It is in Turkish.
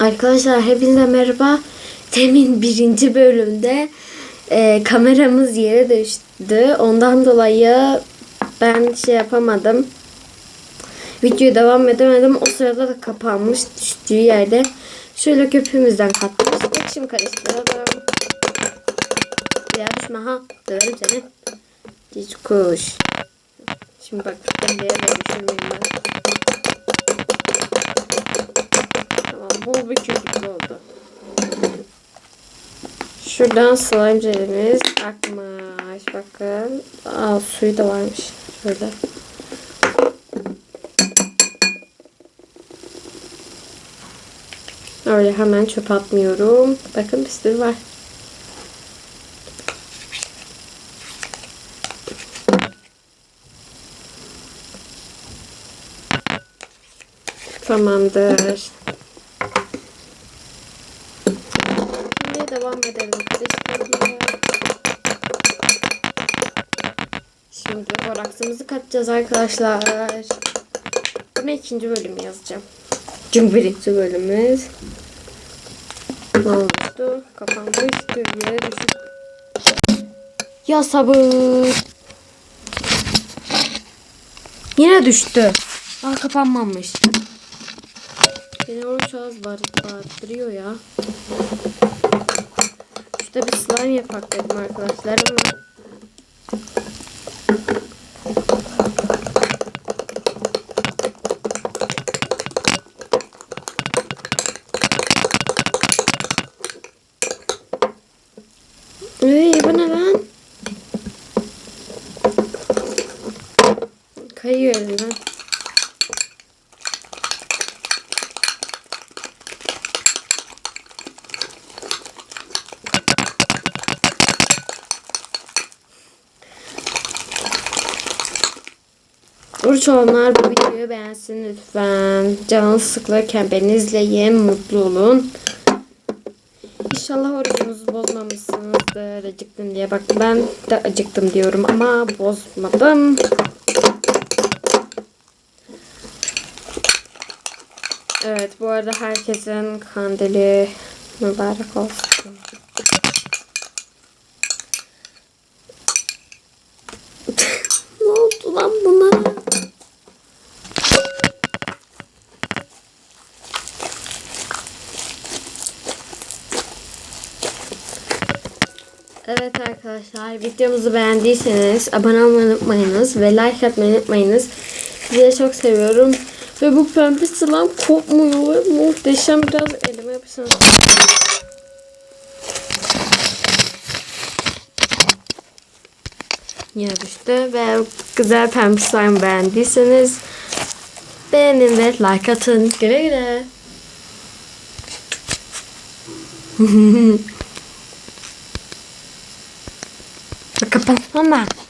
Arkadaşlar hepinize merhaba. Demin birinci bölümde e, kameramız yere düştü. Ondan dolayı ben şey yapamadım. Videoya devam edemedim. O sırada da kapanmış düştüğü yerde. Şöyle köpüğümüzden katmıştık. Şimdi karıştıralım. Ya düşme ha. Döverim seni. Cici kuş. Şimdi bak ben bir yere ben. Bol bir köpüklü oldu. Şuradan slime jelimiz akmış. Bakın. Aa suyu da varmış. Şöyle. Öyle hemen çöp atmıyorum. Bakın bir sürü var. Tamamdır. Şimdi devam edelim. Şimdi boraksımızı katacağız arkadaşlar. Bunu ikinci bölüm yazacağım. Çünkü birinci bölümümüz ne olmuştu? Kapanmıştı. Yere düşüp. Ya sabır. Yine düştü. Aa kapanmamış. Beni oruç ağız bağır, bağırttırıyor ya. Şurada bir slime yapak dedim arkadaşlar ama Ey bu ne lan? Kayıyor elimden. Oruç olanlar bu videoyu beğensin lütfen. Canınız sıkılırken beni izleyin. Mutlu olun. İnşallah orucunuzu bozmamışsınızdır. Acıktım diye. Bak ben de acıktım diyorum ama bozmadım. Evet bu arada herkesin kandili mübarek olsun. ne oldu lan buna? Evet arkadaşlar videomuzu beğendiyseniz abone olmayı unutmayınız ve like atmayı unutmayınız. Sizi çok seviyorum. Ve bu pembe slime kopmuyor muhteşem biraz elime yapışsın. Yine düştü ve güzel pembe slime beğendiyseniz beğenin ve like atın. Güle güle. 妈妈。